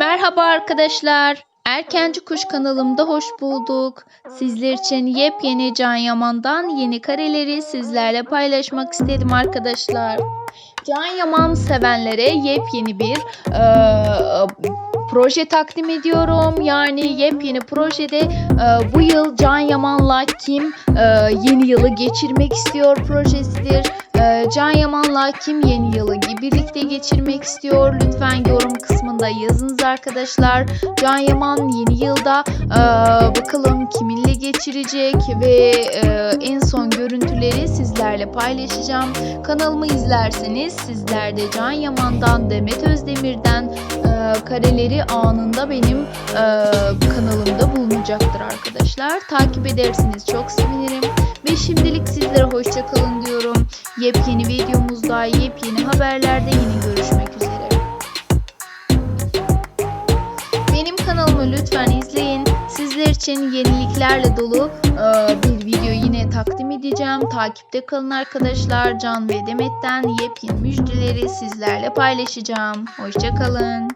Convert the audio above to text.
Merhaba arkadaşlar. Erkenci Kuş kanalımda hoş bulduk. Sizler için yepyeni Can Yaman'dan yeni kareleri sizlerle paylaşmak istedim arkadaşlar. Can Yaman sevenlere yepyeni bir eee, proje takdim ediyorum. Yani yepyeni projede eee, bu yıl Can Yaman'la kim eee, yeni yılı geçirmek istiyor projesidir. Eee, Can Yaman'la kim yeni yılı birlikte geçirmek istiyor? Lütfen yorum kısmında yazınız arkadaşlar. Can Yaman yeni yılda eee, bakalım kiminle geçirecek ve eee, en son görüntüleri sizlerle paylaşacağım. Kanalımı izlerseniz sizler de Can Yaman'dan, Demet Özdemir'den eee, kareleri anında benim kanalımda bulunacaktır arkadaşlar. Takip edersiniz çok sevinirim. Ve şimdilik sizlere hoşça kalın diyorum. Yepyeni videomuzda, yepyeni haberlerde yine görüşmek üzere. Benim kanalımı lütfen izleyin. Sizler için yeniliklerle dolu eee, bir video yine takdim edeceğim. Takipte kalın arkadaşlar. Can ve Demet'ten yepyeni müjdeleri sizlerle paylaşacağım. Hoşça kalın.